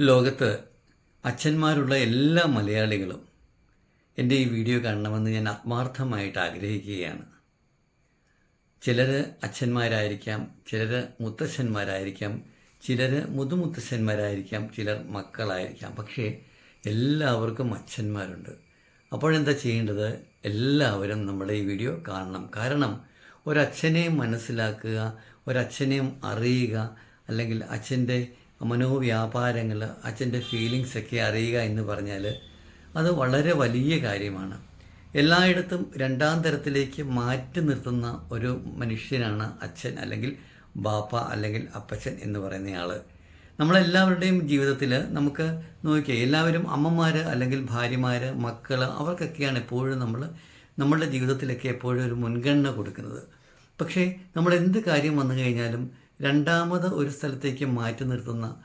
ലോകത്ത് അച്ഛന്മാരുള്ള എല്ലാ മലയാളികളും എന്റെ ഈ വീഡിയോ കാണണമെന്ന് ഞാൻ ആത്മാർത്ഥമായിട്ട് ആഗ്രഹിക്കുകയാണ്. ചിലർ അച്ഛന്മാരായിരിക്കാം ചിലർ മുത്തശ്ശന്മാരായിരിക്കാം ചിലർ മുതുമുത്തശ്ശന്മാരായിരിക്കാം ചിലർ മക്കളായിരിക്കാം. പക്ഷേ എല്ലാവർക്കും അച്ഛന്മാരുണ്ട്. അപ്പോഴെന്താ ചെയ്യേണ്ടത്? എല്ലാവരും നമ്മുടെ ഈ വീഡിയോ കാണണം. കാരണം ഒരച്ഛനെയും മനസ്സിലാക്കുക ഒരച്ഛനെയും അറിയുക അല്ലെങ്കിൽ അച്ഛന്റെ മനോവ്യാപാരങ്ങൾ അച്ഛന്റെ ഫീലിങ്സ് ഒക്കെ അറിയുക എന്ന് പറഞ്ഞാൽ അത് വളരെ വലിയ കാര്യമാണ്. എല്ലായിടത്തും രണ്ടാം തരത്തിലേക്ക് മാറ്റി നിർത്തുന്ന ഒരു മനുഷ്യനാണ് അച്ഛൻ അല്ലെങ്കിൽ ബാപ്പ അല്ലെങ്കിൽ അപ്പച്ചൻ എന്ന് പറയുന്നയാൾ നമ്മളെല്ലാവരുടെയും ജീവിതത്തിൽ നമുക്ക് നോക്കിയാൽ എല്ലാവരും അമ്മമാർ അല്ലെങ്കിൽ ഭാര്യമാർ മക്കൾ അവർക്കൊക്കെയാണ് എപ്പോഴും നമ്മൾ നമ്മളുടെ ജീവിതത്തിലൊക്കെ എപ്പോഴും ഒരു മുൻഗണന കൊടുക്കുന്നത്. പക്ഷേ നമ്മൾ എന്ത് കാര്യം വന്നു കഴിഞ്ഞാലും രണ്ടാമത് ഒരു സ്ഥലത്തേക്ക് മാറ്റി നിർത്തുന്ന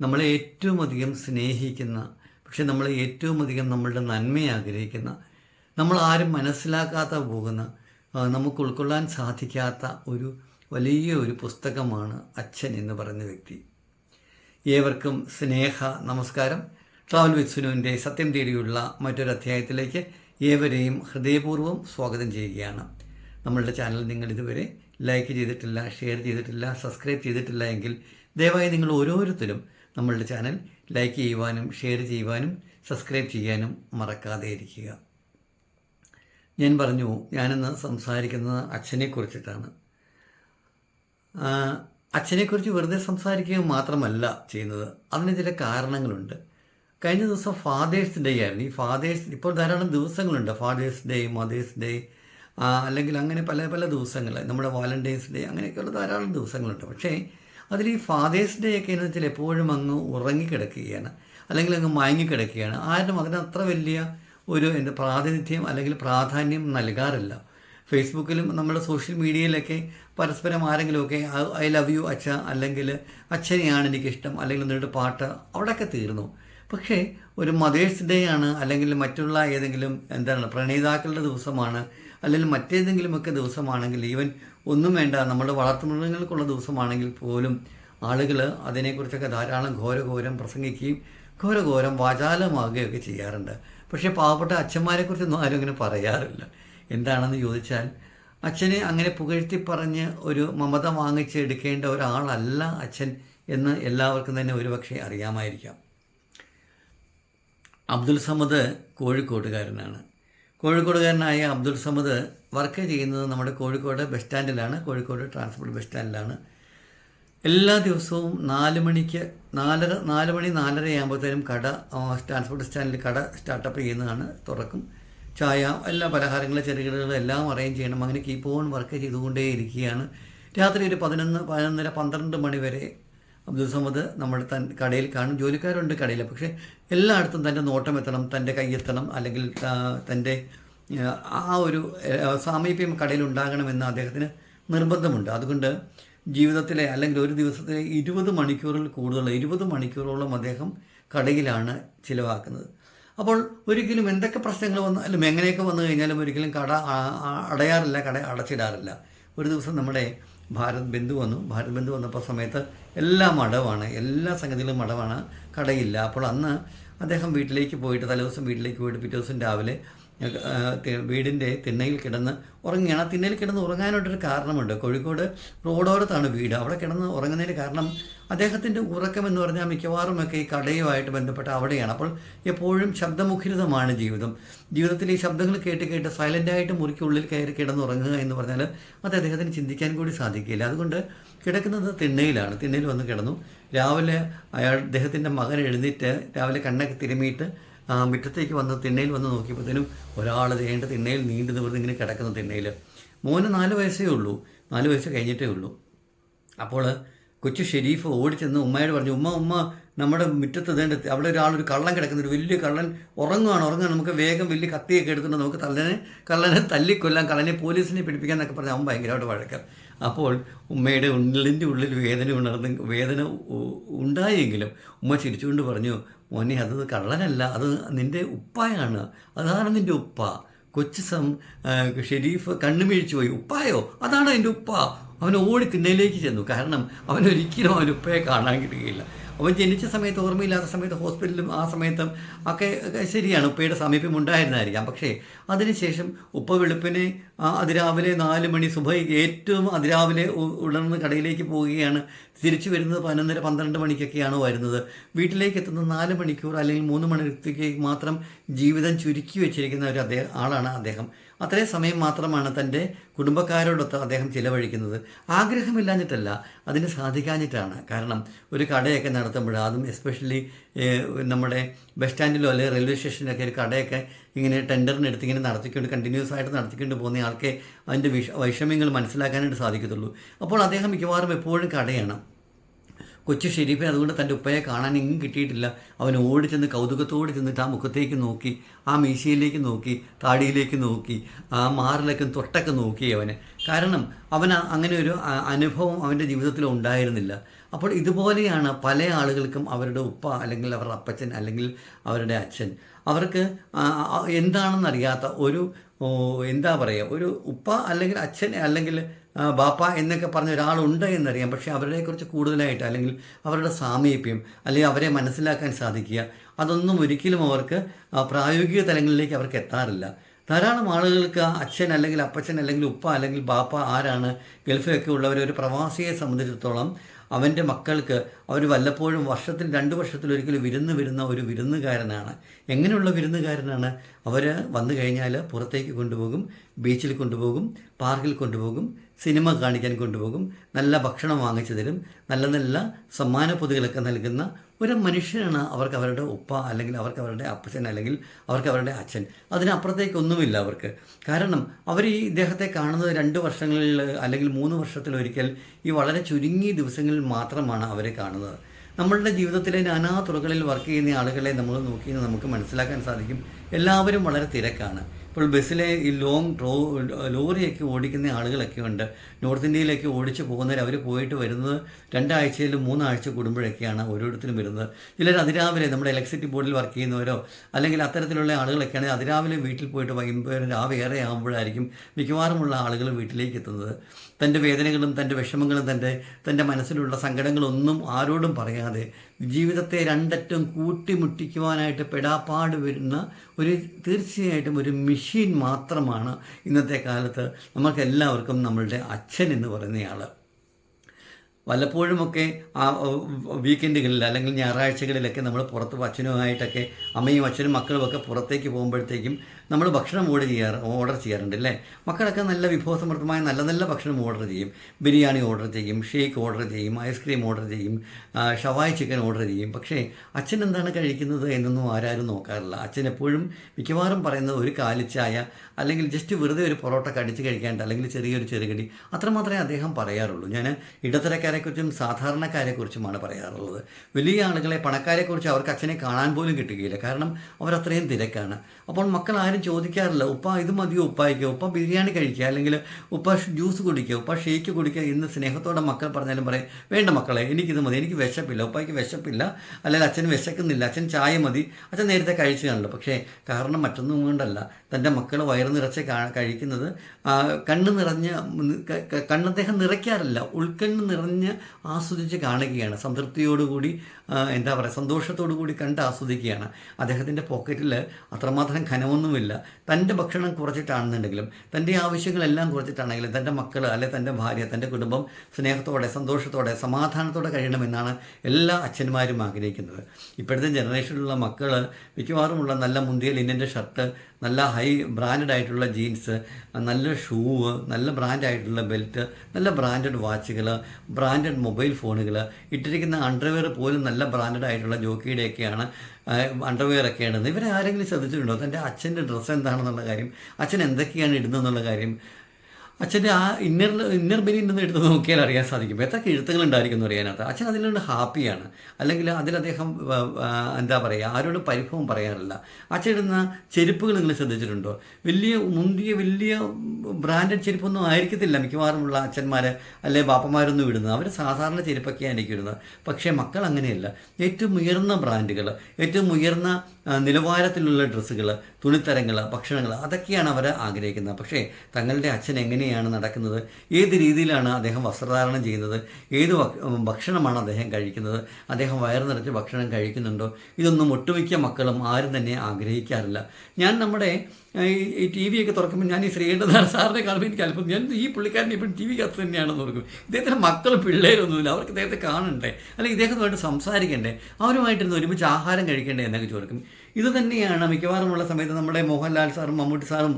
നമ്മളെ ഏറ്റവും അധികം സ്നേഹിക്കുന്ന പക്ഷെ നമ്മളെ ഏറ്റവും അധികം നമ്മളുടെ നന്മയെ ആഗ്രഹിക്കുന്ന നമ്മൾ ആരും മനസ്സിലാക്കാത്ത പോകുന്ന നമുക്ക് ഉൾക്കൊള്ളാൻ സാധിക്കാത്ത ഒരു വലിയ ഒരു പുസ്തകമാണ് അച്ഛൻ എന്ന് പറയുന്ന വ്യക്തി. ഏവർക്കും സ്നേഹ നമസ്കാരം. ട്രാവൽ വിത്ത് സുനുവിന്റെ സത്യം തേടിയുള്ള മറ്റൊരു അധ്യായത്തിലേക്ക് ഏവരെയും ഹൃദയപൂർവം സ്വാഗതം ചെയ്യുകയാണ്. നമ്മളുടെ ചാനൽ നിങ്ങൾ ഇതുവരെ ലൈക്ക് ചെയ്തിട്ടില്ല ഷെയർ ചെയ്തിട്ടില്ല സബ്സ്ക്രൈബ് ചെയ്തിട്ടില്ല എങ്കിൽ ദയവായി നിങ്ങൾ ഓരോരുത്തരും നമ്മളുടെ ചാനൽ ലൈക്ക് ചെയ്യുവാനും ഷെയർ ചെയ്യുവാനും സബ്സ്ക്രൈബ് ചെയ്യാനും മറക്കാതെ ഇരിക്കുക. ഞാൻ പറഞ്ഞു ഞാനിന്ന് സംസാരിക്കുന്നത് അച്ഛനെക്കുറിച്ചിട്ടാണ്. അച്ഛനെക്കുറിച്ച് വെറുതെ സംസാരിക്കുക മാത്രമല്ല ചെയ്യുന്നത്. അതിന് ചില കാരണങ്ങളുണ്ട്. കഴിഞ്ഞ ദിവസം ഫാദേഴ്സ് ഡേ ആയിരുന്നു. ഈ ഫാദേഴ്സ് ഇപ്പോൾ ധാരാളം ദിവസങ്ങളുണ്ട്. ഫാദേഴ്സ് ഡേ മദേഴ്സ് ഡേ അല്ലെങ്കിൽ അങ്ങനെ പല പല ദിവസങ്ങൾ നമ്മുടെ വാലന്റൈൻസ് ഡേ അങ്ങനെയൊക്കെയുള്ള ധാരാളം ദിവസങ്ങളുണ്ട്. പക്ഷേ അതിൽ ഈ ഫാദേഴ്സ് ഡേ ഒക്കെ എന്ന് വെച്ചാൽ എപ്പോഴും അങ്ങ് ഉറങ്ങിക്കിടക്കുകയാണ് അല്ലെങ്കിൽ അങ്ങ് മയങ്ങിക്കിടക്കുകയാണ്. ആരും അതിന് അത്ര വലിയ ഒരു എന്താ പ്രാതിനിധ്യം അല്ലെങ്കിൽ പ്രാധാന്യം നൽകാറില്ല. ഫേസ്ബുക്കിലും നമ്മുടെ സോഷ്യൽ മീഡിയയിലൊക്കെ പരസ്പരം ആരെങ്കിലുമൊക്കെ ഐ ലവ് യു അച്ഛ അല്ലെങ്കിൽ അച്ഛനെയാണ് എനിക്കിഷ്ടം അല്ലെങ്കിൽ എന്നിട്ട് പാട്ട് അവിടെയൊക്കെ തീർന്നു. പക്ഷേ ഒരു മദേഴ്സ് ഡേ ആണ് അല്ലെങ്കിൽ മറ്റുള്ള ഏതെങ്കിലും എന്താണ് പ്രണയിതാക്കളുടെ ദിവസമാണ് അല്ലെങ്കിൽ മറ്റേതെങ്കിലുമൊക്കെ ദിവസമാണെങ്കിൽ ഈവൻ ഒന്നും വേണ്ട നമ്മുടെ വളർത്തുമൃഗങ്ങൾക്കുള്ള ദിവസമാണെങ്കിൽ പോലും ആളുകൾ അതിനെക്കുറിച്ചൊക്കെ ധാരാളം ഘോരഘോരം പ്രസംഗിക്കുകയും ഘോരഘോരം വാചാലമാകുകയൊക്കെ ചെയ്യാറുണ്ട്. പക്ഷേ പാവപ്പെട്ട അച്ഛന്മാരെക്കുറിച്ചൊന്നും ആരും അങ്ങനെ പറയാറില്ല. എന്താണെന്ന് ചോദിച്ചാൽ അച്ഛനെ അങ്ങനെ പുകഴ്ത്തി പറഞ്ഞ് ഒരു മമത വാങ്ങിച്ചെടുക്കേണ്ട ഒരാളല്ല അച്ഛൻ എന്ന് എല്ലാവർക്കും തന്നെ ഒരുപക്ഷെ അറിയാമായിരിക്കാം. അബ്ദുൽ സമദ് കോഴിക്കോട്ടുകാരനാണ്. കോഴിക്കോടുകാരനായ അബ്ദുൽ സമദ് വർക്ക് ചെയ്യുന്നത് നമ്മുടെ കോഴിക്കോട് ബസ് സ്റ്റാൻഡിലാണ് കോഴിക്കോട് ട്രാൻസ്പോർട്ട് ബസ് സ്റ്റാൻഡിലാണ് എല്ലാ ദിവസവും നാല് മണിക്ക് നാലര നാല് മണി നാലര ആകുമ്പോഴത്തേനും കട ട്രാൻസ്പോർട്ട് സ്റ്റാൻഡിൽ കട സ്റ്റാർട്ടപ്പ് ചെയ്യുന്നതാണ് തുറക്കും. ചായ എല്ലാ പലഹാരങ്ങളും ചെറുകിടകളും എല്ലാം അറേഞ്ച് ചെയ്യണം. അങ്ങനെ കീപ്പ് ഓൺ വർക്ക് ചെയ്തുകൊണ്ടേ ഇരിക്കുകയാണ് രാത്രി ഒരു പതിനൊന്ന് പതിനൊന്നര പന്ത്രണ്ട് മണി വരെ അബ്ദുൽ സമദ് നമ്മൾ തൻ കടയിൽ കാണും. ജോലിക്കാരുണ്ട് കടയിൽ പക്ഷേ എല്ലായിടത്തും തന്റെ നോട്ടം എത്തണം തന്റെ കൈയെത്തണം അല്ലെങ്കിൽ തന്റെ ആ, ഒരു സാമീപ്യം കടയിൽ ഉണ്ടാകണമെന്ന് അദ്ദേഹത്തിന് നിർബന്ധമുണ്ട്. അതുകൊണ്ട് ജീവിതത്തിലെ അല്ലെങ്കിൽ ഒരു ദിവസത്തിലെ ഇരുപത് മണിക്കൂറിൽ കൂടുതൽ ഇരുപത് മണിക്കൂറോളം അദ്ദേഹം കടയിലാണ് ചിലവാക്കുന്നത്. അപ്പോൾ ഒരിക്കലും എന്തൊക്കെ പ്രശ്നങ്ങൾ വന്നാലും എങ്ങനെയൊക്കെ വന്നു കഴിഞ്ഞാലും ഒരിക്കലും കട അടയാറില്ല കട അടച്ചിടാറില്ല. ഒരു ദിവസം നമ്മുടെ ഭാരത് ബന്ധു വന്നു. ഭാരത് ബന്ധു വന്നപ്പോൾ സമയത്ത് എല്ലാം അടവാണ് എല്ലാ സംഗതികളും അടവാണ് കടയില്ല. അപ്പോൾ അന്ന് അദ്ദേഹം വീട്ടിലേക്ക് പോയിട്ട് തലേദിവസം വീട്ടിലേക്ക് പോയിട്ട് പിറ്റേ ദിവസം രാവിലെ വീടിന്റെ തിണ്ണയിൽ കിടന്ന് ഉറങ്ങുകയാണ്. ആ തിണ്ണയിൽ കിടന്ന് ഉറങ്ങാനായിട്ടൊരു കാരണമുണ്ട്. കോഴിക്കോട് റോഡോരത്താണ് വീട്. അവിടെ കിടന്ന് ഉറങ്ങുന്നതിന് കാരണം അദ്ദേഹത്തിന്റെ ഉറക്കം എന്ന് പറഞ്ഞാൽ മിക്കവാറും ഒക്കെ ഈ കടയുമായിട്ട് ബന്ധപ്പെട്ട അവിടെയാണ്. അപ്പോൾ എപ്പോഴും ശബ്ദമുഖരിതമാണ് ജീവിതം. ജീവിതത്തിൽ ഈ ശബ്ദങ്ങൾ കേട്ട് കേട്ട് സൈലന്റായിട്ട് മുറിക്കുള്ളിൽ കയറി കിടന്ന് ഉറങ്ങുക എന്ന് പറഞ്ഞാൽ അത് അദ്ദേഹത്തിന് ചിന്തിക്കാൻ കൂടി സാധിക്കില്ല. അതുകൊണ്ട് കിടക്കുന്നത് തിണ്ണയിലാണ്. തിണ്ണയിൽ വന്ന് കിടന്നു. രാവിലെ അയാൾ അദ്ദേഹത്തിന്റെ മകൻ എഴുന്നേറ്റ് രാവിലെ കണ്ണൊക്കെ തിരുമിയിട്ട് മുറ്റത്തേക്ക് വന്ന് തിണ്ണയിൽ വന്ന് നോക്കിയപ്പോഴത്തേനും ഒരാൾ ചെയ്യേണ്ട തിണ്ണയിൽ നീണ്ടു നിവർന്ന് ഇങ്ങനെ കിടക്കുന്ന തിണ്ണയിൽ മോന് നാല് വയസ്സേ ഉള്ളൂ. നാല് വയസ്സ് കഴിഞ്ഞിട്ടേ ഉള്ളൂ. അപ്പോൾ കൊച്ചു ഷെരീഫ് ഓടിച്ചെന്ന് ഉമ്മയോട് പറഞ്ഞു ഉമ്മ ഉമ്മ നമ്മുടെ മുറ്റത്ത് തേണ്ട അവിടെ ഒരാളൊരു ഒരു കള്ളൻ കിടക്കുന്ന ഒരു വലിയ കള്ളൻ ഉറങ്ങുകയാണ് ഉറങ്ങുകയാണ് നമുക്ക് വേഗം വലിയ കത്തിയൊക്കെ എടുത്തുകൊണ്ട് നമുക്ക് കള്ളനെ കള്ളനെ തല്ലിക്കൊല്ലാം കള്ളനെ പോലീസിനെ പിടിപ്പിക്കാൻ എന്നൊക്കെ പറഞ്ഞ് അവൻ ഭയങ്കരമായിട്ട് വഴക്കാം. അപ്പോൾ ഉമ്മയുടെ ഉള്ളിന്റെ ഉള്ളിൽ വേദന ഉണർന്ന് വേദന ഉണ്ടായെങ്കിലും ഉമ്മ ചിരിച്ചുകൊണ്ട് പറഞ്ഞു മോനെ അത് കള്ളനല്ല അത് നിന്റെ ഉപ്പായാണ്. അതാണ് നിന്റെ ഉപ്പ. കൊച്ചു സം ഷെരീഫ് കണ്ണുമീഴ്ച്ചു പോയി ഉപ്പായോ? അതാണ് എന്റെ ഉപ്പ. അവൻ ഓടി തിണ്ണയിലേക്ക് ചെന്നു. കാരണം അവനൊരിക്കലും അവൻ ഉപ്പയെ കാണാൻ കിട്ടുകയില്ല. അവൻ ജനിച്ച സമയത്ത് ഓർമ്മയില്ലാത്ത സമയത്ത് ഹോസ്പിറ്റലിലും ആ സമയത്തും ഒക്കെ ശരിയാണ്. ഉപ്പയുടെ സമീപം ഉണ്ടായിരുന്നായിരിക്കാം. പക്ഷേ അതിനുശേഷം ഉപ്പ വെളുപ്പിനെ അതിരാവിലെ നാല് മണി സുബൈ ഏറ്റവും അതിരാവിലെ ഉടർന്ന് കടയിലേക്ക് പോവുകയാണ്. തിരിച്ചു വരുന്നത് പതിനൊന്നര പന്ത്രണ്ട് മണിക്കൊക്കെയാണ് വരുന്നത്. വീട്ടിലേക്ക് എത്തുന്ന നാല് മണിക്കൂർ അല്ലെങ്കിൽ മൂന്ന് മണിക്ക് മാത്രം ജീവിതം ചുരുക്കി വെച്ചിരിക്കുന്ന ഒരു അദ്ദേഹം ആളാണ് അദ്ദേഹം. അത്രയും സമയം മാത്രമാണ് തന്റെ കുടുംബക്കാരോടൊത്ത് അദ്ദേഹം ചിലവഴിക്കുന്നത്. ആഗ്രഹമില്ലാഞ്ഞിട്ടല്ല അതിന് സാധിക്കാഞ്ഞിട്ടാണ്. കാരണം ഒരു കടയൊക്കെ നടത്തുമ്പോൾ അതും എസ്പെഷ്യലി നമ്മുടെ ബസ് സ്റ്റാൻഡിലോ അല്ലെങ്കിൽ റെയിൽവേ സ്റ്റേഷനിലൊക്കെ ഒരു കടയൊക്കെ ഇങ്ങനെ ടെൻഡറിന് എടുത്ത് ഇങ്ങനെ നടത്തിക്കൊണ്ട് കണ്ടിന്യൂസ് ആയിട്ട് നടത്തിക്കൊണ്ട് പോകുന്ന ആൾക്കെ അതിന്റെ വിഷ വൈഷമ്യങ്ങൾ മനസ്സിലാക്കാനായിട്ട് സാധിക്കത്തുള്ളൂ. അപ്പോൾ അദ്ദേഹം മിക്കവാറും എപ്പോഴും കടയാണ്. കൊച്ചു ഷെരീഫെ അതുകൊണ്ട് തന്റെ ഉപ്പയെ കാണാൻ എങ്ങും കിട്ടിയിട്ടില്ല. അവൻ ഓടിച്ചെന്ന് ചെന്ന് കൗതുകത്തോടെ ചെന്നിട്ട് ആ മുഖത്തേക്ക് നോക്കി ആ മീശയിലേക്ക് നോക്കി താടിയിലേക്ക് നോക്കി ആ മാറിലേക്ക് തൊട്ടൊക്കെ നോക്കി അവന്. കാരണം അവന് അങ്ങനെ ഒരു അനുഭവം അവന്റെ ജീവിതത്തിൽ ഉണ്ടായിരുന്നില്ല. അപ്പോൾ ഇതുപോലെയാണ് പല ആളുകൾക്കും അവരുടെ ഉപ്പ അല്ലെങ്കിൽ അവരുടെ അപ്പച്ചൻ അല്ലെങ്കിൽ അവരുടെ അച്ഛൻ. അവർക്ക് എന്താണെന്നറിയാത്ത ഒരു എന്താ പറയുക ഒരു ഉപ്പ അല്ലെങ്കിൽ അച്ഛൻ അല്ലെങ്കിൽ ബാപ്പ എന്നൊക്കെ പറഞ്ഞ ഒരാളുണ്ട് എന്നറിയാം. പക്ഷേ അവരെക്കുറിച്ച് കൂടുതലായിട്ട് അല്ലെങ്കിൽ അവരുടെ സാമീപ്യം അല്ലെങ്കിൽ അവരെ മനസ്സിലാക്കാൻ സാധിക്കുക അതൊന്നും ഒരിക്കലും അവർക്ക് പ്രായോഗിക തലങ്ങളിലേക്ക് അവർക്ക് എത്താറില്ല. ധാരാളം ആളുകൾക്ക് അച്ഛൻ അല്ലെങ്കിൽ അപ്പച്ചൻ അല്ലെങ്കിൽ ഉപ്പ അല്ലെങ്കിൽ ബാപ്പ ആരാണ് ഗൾഫിലൊക്കെ ഉള്ളവർ ഒരു പ്രവാസിയെ സംബന്ധിച്ചിടത്തോളം അവന്റെ മക്കൾക്ക് അവർ വല്ലപ്പോഴും വർഷത്തിൽ രണ്ട് വർഷത്തിലൊരിക്കലും വിരുന്ന് വരുന്ന ഒരു വിരുന്നുകാരനാണ്. എങ്ങനെയുള്ള വിരുന്നുകാരനാണ്? അവർ വന്നു കഴിഞ്ഞാൽ പുറത്തേക്ക് കൊണ്ടുപോകും ബീച്ചിൽ കൊണ്ടുപോകും പാർക്കിൽ കൊണ്ടുപോകും സിനിമ കാണിക്കാൻ കൊണ്ടുപോകും. നല്ല ഭക്ഷണം വാങ്ങിച്ചു തരും. നല്ല നല്ല സമ്മാന പൊതുകളൊക്കെ നൽകുന്ന ഒരു മനുഷ്യനാണ് അവർക്ക് അവരുടെ ഉപ്പ അല്ലെങ്കിൽ അവർക്ക് അവരുടെ അപ്പച്ചൻ അല്ലെങ്കിൽ അവർക്ക് അവരുടെ അച്ഛൻ. അതിനപ്പുറത്തേക്കൊന്നുമില്ല അവർക്ക്. കാരണം അവർ ഈ ഇദ്ദേഹത്തെ കാണുന്നത് രണ്ട് വർഷങ്ങളിൽ അല്ലെങ്കിൽ മൂന്ന് വർഷത്തിലൊരിക്കൽ ഈ വളരെ ചുരുങ്ങിയ ദിവസങ്ങളിൽ മാത്രമാണ് അവരെ കാണുന്നത്. നമ്മളുടെ ജീവിതത്തിലെ നാനാ തുറകളിൽ വർക്ക് ചെയ്യുന്ന ആളുകളെ നമ്മൾ നോക്കി നമുക്ക് മനസ്സിലാക്കാൻ സാധിക്കും. എല്ലാവരും വളരെ തിരക്കാണ്. ഇപ്പോൾ ബസ്സിലെ ഈ ലോങ് ട്രോ ലോറിയൊക്കെ ഓടിക്കുന്ന ആളുകളൊക്കെ ഉണ്ട്. നോർത്ത് ഇന്ത്യയിലേക്ക് ഓടിച്ച് പോകുന്നവർ അവർ പോയിട്ട് വരുന്നത് രണ്ടാഴ്ചയിൽ മൂന്നാഴ്ച കൂടുമ്പോഴൊക്കെയാണ് ഓരോരുത്തരും വരുന്നത്. ചിലർ അതിരാവിലെ നമ്മുടെ ഇലക്ട്രിസിറ്റി ബോർഡിൽ വർക്ക് ചെയ്യുന്നവരോ അല്ലെങ്കിൽ അത്തരത്തിലുള്ള ആളുകളൊക്കെയാണ് അതിരാവിലെ വീട്ടിൽ പോയിട്ട് വൈകുന്നേരം രാവേറെ ആകുമ്പോഴായിരിക്കും മിക്കവാറുമുള്ള ആളുകൾ വീട്ടിലേക്ക് എത്തുന്നത്. തന്റെ വേദനകളും തന്റെ വിഷമങ്ങളും തന്റെ തന്റെ മനസ്സിലുള്ള സങ്കടങ്ങളൊന്നും ആരോടും പറയാതെ ജീവിതത്തെ രണ്ടറ്റം കൂട്ടിമുട്ടിക്കുവാനായിട്ട് പെടാപ്പാട് വരുന്ന ഒരു തീർച്ചയായിട്ടും ഒരു മെഷീൻ മാത്രമാണ് ഇന്നത്തെ കാലത്ത് നമുക്കെല്ലാവർക്കും നമ്മളുടെ അച്ഛൻ എന്ന് പറയുന്നയാൾ. വല്ലപ്പോഴുമൊക്കെ ആ വീക്കെൻഡുകളിൽ അല്ലെങ്കിൽ ഞായറാഴ്ചകളിലൊക്കെ നമ്മൾ പുറത്ത് അച്ഛനുമായിട്ടൊക്കെ അമ്മയും അച്ഛനും മക്കളുമൊക്കെ പുറത്തേക്ക് പോകുമ്പോഴത്തേക്കും നമ്മൾ ഭക്ഷണം ഓർഡർ ചെയ്യാറ് ഓർഡർ ചെയ്യാറുണ്ട് അല്ലേ? മക്കളൊക്കെ നല്ല വിഭവസമൃദ്ധമായ നല്ല നല്ല ഭക്ഷണം ഓർഡർ ചെയ്യും. ബിരിയാണി ഓർഡർ ചെയ്യും ഷേക്ക് ഓർഡർ ചെയ്യും ഐസ്ക്രീം ഓർഡർ ചെയ്യും ഷവായ് ചിക്കൻ ഓർഡർ ചെയ്യും. പക്ഷേ അച്ഛൻ എന്താണ് കഴിക്കുന്നത് എന്നൊന്നും ആരാരും നോക്കാറില്ല. അച്ഛൻ എപ്പോഴും മിക്കവാറും പറയുന്നത് ഒരു കാലിച്ചായ അല്ലെങ്കിൽ ജസ്റ്റ് വെറുതെ ഒരു പൊറോട്ട കടിച്ച് കഴിക്കാണ്ട് അല്ലെങ്കിൽ ചെറിയൊരു ചെറുകടി അത്രമാത്രമേ അദ്ദേഹം പറയാറുള്ളൂ. ഞാൻ ഇടത്തരക്കാരെക്കുറിച്ചും സാധാരണക്കാരെക്കുറിച്ചുമാണ് പറയാറുള്ളത്. വലിയ ആളുകളെ പണക്കാരെക്കുറിച്ച് അവർക്ക് അച്ഛനെ കാണാൻ പോലും കിട്ടുകയില്ല. കാരണം അവരത്രയും തിരക്കാണ്. അപ്പോൾ മക്കൾ ആരും ചോദിക്കാറില്ല. ഉപ്പ ഇത് മതിയോ? ഉപ്പായിക്കോ? ഉപ്പ ബിരിയാണി കഴിക്കുക അല്ലെങ്കിൽ ഉപ്പ ജ്യൂസ് കുടിക്കുക ഉപ്പ ഷേക്ക് കുടിക്കുക എന്ന് സ്നേഹത്തോടെ മക്കൾ പറഞ്ഞാലും പറയും വേണ്ട മക്കളെ എനിക്കിത് മതി എനിക്ക് വിശപ്പില്ല ഉപ്പായ്ക്ക് വിശപ്പില്ല അല്ലെങ്കിൽ അച്ഛൻ വിശക്കുന്നില്ല അച്ഛൻ ചായ മതി. അച്ഛൻ നേരത്തെ കഴിച്ചു കാണില്ല പക്ഷേ കാരണം മറ്റൊന്നും കൊണ്ടല്ല. തന്റെ മക്കൾ വയറ് നിറച്ച് കഴിക്കുന്നത് കണ്ണ് നിറഞ്ഞ് കണ്ണദ്ദേഹം നിറയ്ക്കാറില്ല. ഉൾക്കണ്ണ് നിറഞ്ഞ് ആസ്വദിച്ച് കാണുകയാണ്. സംതൃപ്തിയോടുകൂടി എന്താ പറയുക സന്തോഷത്തോടു കൂടി കണ്ട് ആസ്വദിക്കുകയാണ്. അദ്ദേഹത്തിന്റെ പോക്കറ്റിൽ അത്രമാത്രം ഖനമൊന്നുമില്ല തന്റെ ഭക്ഷണം കുറച്ചിട്ടാണെന്നുണ്ടെങ്കിലും തന്റെ ആവശ്യങ്ങളെല്ലാം കുറച്ചിട്ടാണെങ്കിലും തന്റെ മക്കൾ അല്ലെ തന്റെ ഭാര്യ തന്റെ കുടുംബം സ്നേഹത്തോടെ സന്തോഷത്തോടെ സമാധാനത്തോടെ കഴിയണമെന്നാണ് എല്ലാ അച്ഛന്മാരും ആഗ്രഹിക്കുന്നത്. ഇപ്പോഴത്തെ ജനറേഷനിലുള്ള മക്കൾ മിക്കവാറുമുള്ള നല്ല മുന്തിയ ലിനന്റെ ഷർട്ട് നല്ല ഹൈ ബ്രാൻഡഡ് ആയിട്ടുള്ള ജീൻസ് നല്ല ഷൂവ് നല്ല ബ്രാൻഡായിട്ടുള്ള ബെൽറ്റ് നല്ല ബ്രാൻഡഡ് വാച്ചുകൾ ബ്രാൻഡഡ് മൊബൈൽ ഫോണുകൾ ഇട്ടിരിക്കുന്ന അണ്ടർവെയർ പോലും നല്ല ബ്രാൻഡഡ് ആയിട്ടുള്ള ജോക്കിയുടെയൊക്കെയാണ് അണ്ടർവെയർ ഒക്കെയാണ് ഇവരെ ആരെങ്കിലും ശ്രദ്ധിച്ചിട്ടുണ്ടോ? തന്റെ അച്ഛന്റെ ഡ്രസ്സ് എന്താണെന്നുള്ള കാര്യം? അച്ഛൻ എന്തൊക്കെയാണ് ഇടുന്നതെന്നുള്ള കാര്യം? അച്ഛന്റെ ആ ഇന്നർ ഇന്നർ ബനിയിൽ നിന്ന് എടുത്ത് നോക്കിയാൽ അറിയാൻ സാധിക്കും. എത്ര എഴുത്തുകൾ ഉണ്ടായിരിക്കും എന്ന് അറിയാനകത്ത്. അച്ഛൻ അതിലുണ്ട് ഹാപ്പിയാണ് അല്ലെങ്കിൽ അതിൽ അദ്ദേഹം എന്താ പറയുക ആരോടും പരിഭവം പറയാറില്ല. അച്ഛൻ ഇടുന്ന ചെരുപ്പുകൾ നിങ്ങൾ ശ്രദ്ധിച്ചിട്ടുണ്ടോ? വലിയ മുന്തിയ വലിയ ബ്രാൻഡഡ് ചെരുപ്പൊന്നും ആയിരിക്കത്തില്ല മിക്കവാറുമുള്ള അച്ഛന്മാർ അല്ലെ ബാപ്പന്മാരൊന്നും ഇടുന്നത്. അവർ സാധാരണ ചെരുപ്പൊക്കെയാണ് എനിക്ക് ഇടുന്നത്. പക്ഷേ മക്കൾ അങ്ങനെയല്ല. ഏറ്റവും ഉയർന്ന ബ്രാൻഡുകൾ ഏറ്റവും ഉയർന്ന നിലവാരത്തിലുള്ള ഡ്രസ്സുകൾ തുണിത്തരങ്ങൾ ഭക്ഷണങ്ങൾ അതൊക്കെയാണ് അവർ ആഗ്രഹിക്കുന്നത്. പക്ഷേ തങ്ങളുടെ അച്ഛൻ എങ്ങനെയാണ് നടക്കുന്നത്? ഏത് രീതിയിലാണ് അദ്ദേഹം വസ്ത്രധാരണം ചെയ്യുന്നത്? ഏത് ഭക്ഷണമാണ് അദ്ദേഹം കഴിക്കുന്നത്? അദ്ദേഹം വയറ് നിറച്ച് ഭക്ഷണം കഴിക്കുന്നുണ്ടോ? ഇതൊന്നും ഒട്ടുമിക്ക മക്കളും ആരും തന്നെ ആഗ്രഹിക്കാറില്ല. ഞാൻ നമ്മുടെ ഈ- ടി വി ഒക്കെ തുറക്കുമ്പോൾ ഞാൻ ഈ ശ്രീകണ്ഠ സാറിനെ കാണുമ്പോൾ എനിക്ക് അല്പം ഞാൻ ഈ പുള്ളിക്കാരൻ ഇപ്പം ടി വിക്കകത്ത് തന്നെയാണെന്ന് ഓർക്കും. ഇദ്ദേഹത്തിന്റെ മക്കളും പിള്ളേരൊന്നുമില്ല. അവർക്ക് ഇദ്ദേഹത്തെ കാണണ്ടേ? അല്ലെങ്കിൽ ഇദ്ദേഹത്തുമായിട്ട് സംസാരിക്കണ്ടേ? അവരുമായിട്ടിരുന്ന് ഒരുമിച്ച് ആഹാരം കഴിക്കണ്ടേ എന്നൊക്കെ ചോദിക്കും. ഇത് തന്നെയാണ് മിക്കവാറുമുള്ള സമയത്ത് നമ്മുടെ മോഹൻലാൽ സാറും മമ്മൂട്ടി സാറും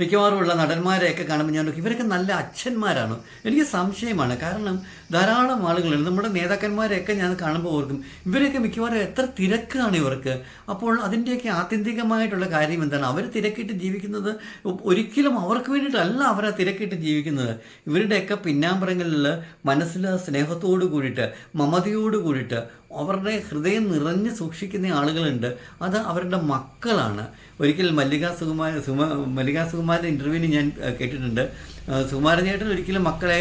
മിക്കവാറുമുള്ള നടന്മാരെയൊക്കെ കാണുമ്പോൾ ഞാൻ ഇവരൊക്കെ നല്ല അച്ഛന്മാരാണ്. എനിക്ക് സംശയമാണ്. കാരണം ധാരാളം ആളുകളുണ്ട്. നമ്മുടെ നേതാക്കന്മാരെയൊക്കെ ഞാൻ കാണുമ്പോൾ ഓർക്കും. ഇവരെയൊക്കെ മിക്കവാറും എത്ര തിരക്കാണ് ഇവർക്ക്. അപ്പോൾ അതിന്റെയൊക്കെ ആത്യന്തികമായിട്ടുള്ള കാര്യം എന്താണ്? അവർ തിരക്കിട്ട് ജീവിക്കുന്നത് ഒരിക്കലും അവർക്ക് വേണ്ടിയിട്ടല്ല അവർ ആ തിരക്കിട്ട് ജീവിക്കുന്നത്. ഇവരുടെയൊക്കെ പിന്നാമ്പറങ്ങളിൽ മനസ്സിൽ സ്നേഹത്തോട് കൂടിയിട്ട് മമതയോട് കൂടിയിട്ട് അവരുടെ ഹൃദയം നിറഞ്ഞ് സൂക്ഷിക്കുന്ന ആളുകളുണ്ട്. അത് അവരുടെ മക്കളാണ്. ഒരിക്കൽ മല്ലികാ സുകുമാര സുമ മല്ലിക സുകുമാരന്റെ ഇന്റർവ്യൂവിന് ഞാൻ കേട്ടിട്ടുണ്ട്. ചേട്ടൻ ഒരിക്കലും മക്കളെ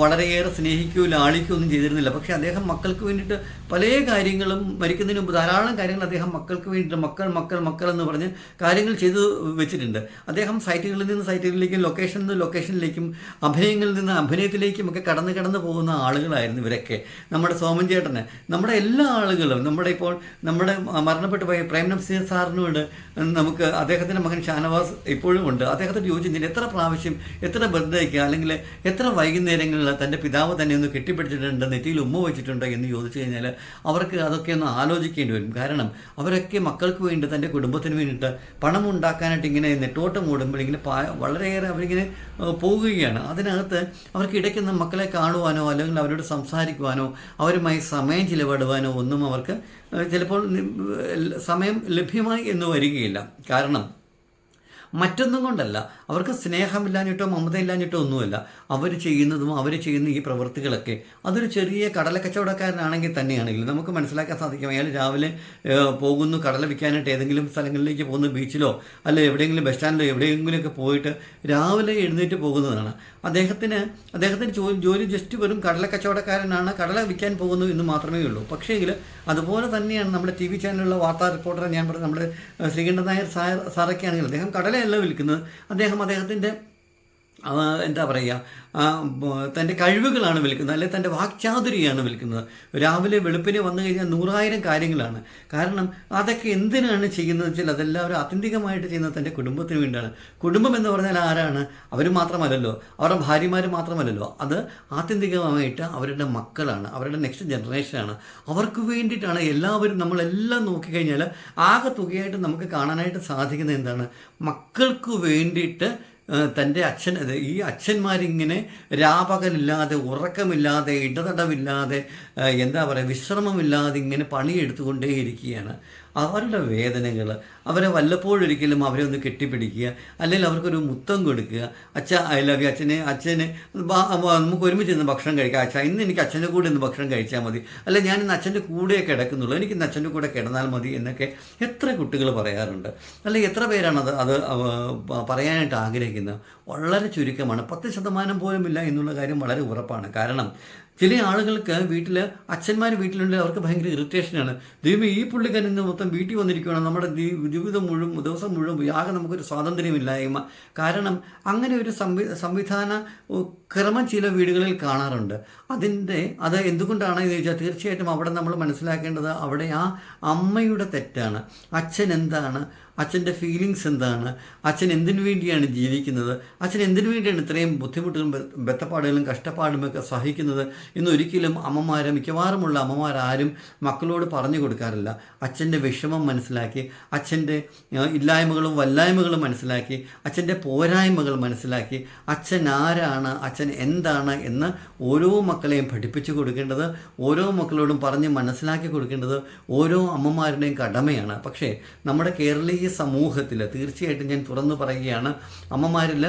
വളരെയേറെ സ്നേഹിക്കുകയോ ലാളിക്കുകയോ ഒന്നും ചെയ്തിരുന്നില്ല. പക്ഷേ അദ്ദേഹം മക്കൾക്ക് വേണ്ടിയിട്ട് പല കാര്യങ്ങളും മരിക്കുന്നതിന് മുമ്പ് ധാരാളം കാര്യങ്ങൾ അദ്ദേഹം മക്കൾക്ക് വേണ്ടിയിട്ട് മക്കൾ മക്കൾ മക്കൾ എന്ന് പറഞ്ഞ് കാര്യങ്ങൾ ചെയ്തു വെച്ചിട്ടുണ്ട്. അദ്ദേഹം സൈറ്റുകളിൽ നിന്ന് സൈറ്റുകളിലേക്കും ലൊക്കേഷനിൽ നിന്ന് ലൊക്കേഷനിലേക്കും അഭിനയങ്ങളിൽ നിന്ന് അഭിനയത്തിലേക്കും ഒക്കെ കടന്ന് കടന്ന് പോകുന്ന ആളുകളായിരുന്നു ഇവരൊക്കെ. നമ്മുടെ സോമൻ ചേട്ടന് നമ്മുടെ എല്ലാ ആളുകളും നമ്മുടെ ഇപ്പോൾ നമ്മുടെ മരണപ്പെട്ടു പോയ പ്രേം നസീർ സാറിനോട് നമുക്ക് അദ്ദേഹത്തിന്റെ മകൻ ഷാനവാസ് ഇപ്പോഴും ഉണ്ട്. അദ്ദേഹത്തോട് ചോദിച്ചു എത്ര പ്രാവശ്യം എത്ര ബർത്ത്ഡേക്ക് അല്ലെങ്കിൽ എത്ര വൈകുന്നേരങ്ങളിൽ തന്റെ പിതാവ് തന്നെ ഒന്ന് കെട്ടിപ്പിടിച്ചിട്ടുണ്ട് നെറ്റിയിൽ ഉമ്മ വെച്ചിട്ടുണ്ടോ എന്ന് ചോദിച്ചു കഴിഞ്ഞാൽ അവർക്ക് അതൊക്കെ ഒന്ന് ആലോചിക്കേണ്ടി വരും. കാരണം അവരൊക്കെ മക്കൾക്ക് വേണ്ടി തന്റെ കുടുംബത്തിന് വേണ്ടിയിട്ട് പണം ഉണ്ടാക്കാനായിട്ട് ഇങ്ങനെ നെട്ടോട്ടം ഓടുമ്പോൾ ഇങ്ങനെ വളരെയേറെ അവരിങ്ങനെ പോവുകയാണ്. അതിനകത്ത് അവർക്ക് ഇടയ്ക്ക് മക്കളെ കാണുവാനോ അല്ലെങ്കിൽ അവരോട് സംസാരിക്കുവാനോ അവരുമായി സമയം ചിലവിടുവാനോ ഒന്നും അവർക്ക് ചിലപ്പോൾ സമയം ലഭ്യമായി എന്ന് വരികയില്ല. കാരണം മറ്റൊന്നും കൊണ്ടല്ല. അവർക്ക് സ്നേഹമില്ലാഞ്ഞിട്ടോ മമതയില്ലാഞ്ഞിട്ടോ ഒന്നുമല്ല. അവർ ചെയ്യുന്നതും അവർ ചെയ്യുന്ന ഈ പ്രവൃത്തികളൊക്കെ അതൊരു ചെറിയ കടല കച്ചവടക്കാരനാണെങ്കിൽ തന്നെയാണെങ്കിൽ നമുക്ക് മനസ്സിലാക്കാൻ സാധിക്കും. അയാൾ രാവിലെ പോകുന്നു കടല വിൽക്കാനായിട്ട് ഏതെങ്കിലും സ്ഥലങ്ങളിലേക്ക് പോകുന്ന ബീച്ചിലോ അല്ലെ എവിടെയെങ്കിലും ബസ് സ്റ്റാൻഡിലോ എവിടെയെങ്കിലുമൊക്കെ പോയിട്ട് രാവിലെ എഴുന്നേറ്റ് പോകുന്നതാണ്. അദ്ദേഹത്തിന് അദ്ദേഹത്തിന് ജോലി ജോലി ജസ്റ്റ് വെറും കടല കച്ചവടക്കാരനാണ് കടല വിൽക്കാൻ പോകുന്നു എന്ന് മാത്രമേ ഉള്ളൂ. പക്ഷേങ്കിൽ അതുപോലെ തന്നെയാണ് നമ്മുടെ ടി വി ചാനലിലുള്ള വാർത്താ റിപ്പോർട്ടർ ഞാൻ പറഞ്ഞത് നമ്മുടെ ശ്രീകണ്ഠൻ നായർ സാർ സാറൊക്കെ ആണെങ്കിൽ അദ്ദേഹം കടലയല്ല വിൽക്കുന്നത് അദ്ദേഹം അദ്ദേഹത്തിന്റെ എന്താ പറയുക തന്റെ കഴിവുകളാണ് വിൽക്കുന്നത് അല്ലെങ്കിൽ തന്റെ വാക്ചാതുരിയാണ് വിൽക്കുന്നത്. രാവിലെ വെളുപ്പിനെ വന്നു കഴിഞ്ഞാൽ നൂറായിരം കാര്യങ്ങളാണ്. കാരണം അതൊക്കെ എന്തിനാണ് ചെയ്യുന്നത് വെച്ചാൽ അതെല്ലാം അവർ ആത്യന്തികമായിട്ട് ചെയ്യുന്നത് തന്റെ കുടുംബത്തിന് വേണ്ടിയാണ്. കുടുംബം എന്ന് പറഞ്ഞാൽ ആരാണ്? അവർ മാത്രമല്ലല്ലോ. അവരുടെ ഭാര്യമാർ മാത്രമല്ലല്ലോ. അത് ആത്യന്തികമായിട്ട് അവരുടെ മക്കളാണ് അവരുടെ നെക്സ്റ്റ് ജനറേഷനാണ് അവർക്ക് വേണ്ടിയിട്ടാണ് എല്ലാവരും നമ്മളെല്ലാം നോക്കിക്കഴിഞ്ഞാൽ ആകെ തുകയായിട്ട് നമുക്ക് കാണാനായിട്ട് സാധിക്കുന്നത് എന്താണ്? മക്കൾക്ക് വേണ്ടിയിട്ട് തന്റെ അച്ഛൻ ഈ അച്ഛന്മാരിങ്ങനെ രാപകലില്ലാതെ ഉറക്കമില്ലാതെ ഇടതടവില്ലാതെ എന്താ പറയുക വിശ്രമമില്ലാതെ ഇങ്ങനെ പണിയെടുത്തുകൊണ്ടേയിരിക്കുകയാണ്. അവരുടെ വേദനകൾ അവരെ വല്ലപ്പോഴൊരിക്കലും അവരെ ഒന്ന് കെട്ടിപ്പിടിക്കുക അല്ലെങ്കിൽ അവർക്കൊരു മുത്തം കൊടുക്കുക. അച്ഛ ഐ ലവ് യു അച്ഛനെ അച്ഛന് നമുക്ക് ഒരുമിച്ച് ഇന്ന് ഭക്ഷണം കഴിക്കാം. അച്ഛാ ഇന്ന് എനിക്ക് അച്ഛന്റെ കൂടെ ഇന്ന് ഭക്ഷണം കഴിച്ചാൽ മതി. അല്ല ഞാൻ ഇന്ന് അച്ഛന്റെ കൂടെ കിടക്കുന്നുള്ളൂ. എനിക്ക് ഇന്ന് അച്ഛന്റെ കൂടെ കിടന്നാൽ മതി എന്നൊക്കെ എത്ര കുട്ടികൾ പറയാറുണ്ട്. അല്ലെങ്കിൽ എത്ര പേരാണ് അത് അത് പറയാനായിട്ട് ആഗ്രഹിക്കുന്നത്? വളരെ ചുരുക്കമാണ്. പത്ത് ശതമാനം പോലും ഇല്ല എന്നുള്ള കാര്യം വളരെ ഉറപ്പാണ്. കാരണം ചില ആളുകൾക്ക് വീട്ടിൽ അച്ഛന്മാർ വീട്ടിലുണ്ട് അവർക്ക് ഭയങ്കര ഇറിറ്റേഷനാണ് ദൈവം ഈ പുള്ളിക്കാരൻ ഇന്ന് മൊത്തം വീട്ടിൽ വന്നിരിക്കുകയാണ് നമ്മുടെ ജീവിതം മുഴുവൻ ദിവസം മുഴുവൻ ആകെ നമുക്കൊരു സ്വാതന്ത്ര്യമില്ലായ്മ. കാരണം അങ്ങനെ ഒരു സംവി സംവിധാന ക്രമം ചില വീടുകളിൽ കാണാറുണ്ട്. അതിന്റെ അത് എന്തുകൊണ്ടാണ് എന്ന് ചോദിച്ചാൽ തീർച്ചയായിട്ടും അവിടെ നമ്മൾ മനസ്സിലാക്കേണ്ടത് അവിടെ ആ അമ്മയുടെ തെറ്റാണ്. അച്ഛൻ എന്താണ്? അച്ഛന്റെ ഫീലിങ്സ് എന്താണ്? അച്ഛൻ എന്തിനു വേണ്ടിയാണ് ജീവിക്കുന്നത്? അച്ഛൻ എന്തിനു വേണ്ടിയാണ് ഇത്രയും ബുദ്ധിമുട്ടുകളും ബെത്തപ്പാടുകളും കഷ്ടപ്പാടും ഒക്കെ സഹിക്കുന്നത്? എന്നൊരിക്കലും അമ്മമാർ മിക്കവാറുമുള്ള അമ്മമാരാരും മക്കളോട് പറഞ്ഞു കൊടുക്കാറില്ല. അച്ഛന്റെ വിഷമം മനസ്സിലാക്കി അച്ഛന്റെ ഇല്ലായ്മകളും വല്ലായ്മകളും മനസ്സിലാക്കി അച്ഛന്റെ പോരായ്മകൾ മനസ്സിലാക്കി അച്ഛൻ ആരാണ് അച്ഛൻ എന്താണ് എന്ന് ഓരോ മക്കളെയും പഠിപ്പിച്ചു കൊടുക്കേണ്ടത് ഓരോ മക്കളോടും പറഞ്ഞ് മനസ്സിലാക്കി കൊടുക്കേണ്ടത് ഓരോ അമ്മമാരുടെയും കടമയാണ്. പക്ഷേ നമ്മുടെ കേരളീയ സമൂഹത്തിൽ തീർച്ചയായിട്ടും ഞാൻ തുറന്നു പറയുകയാണ് അമ്മമാരിൽ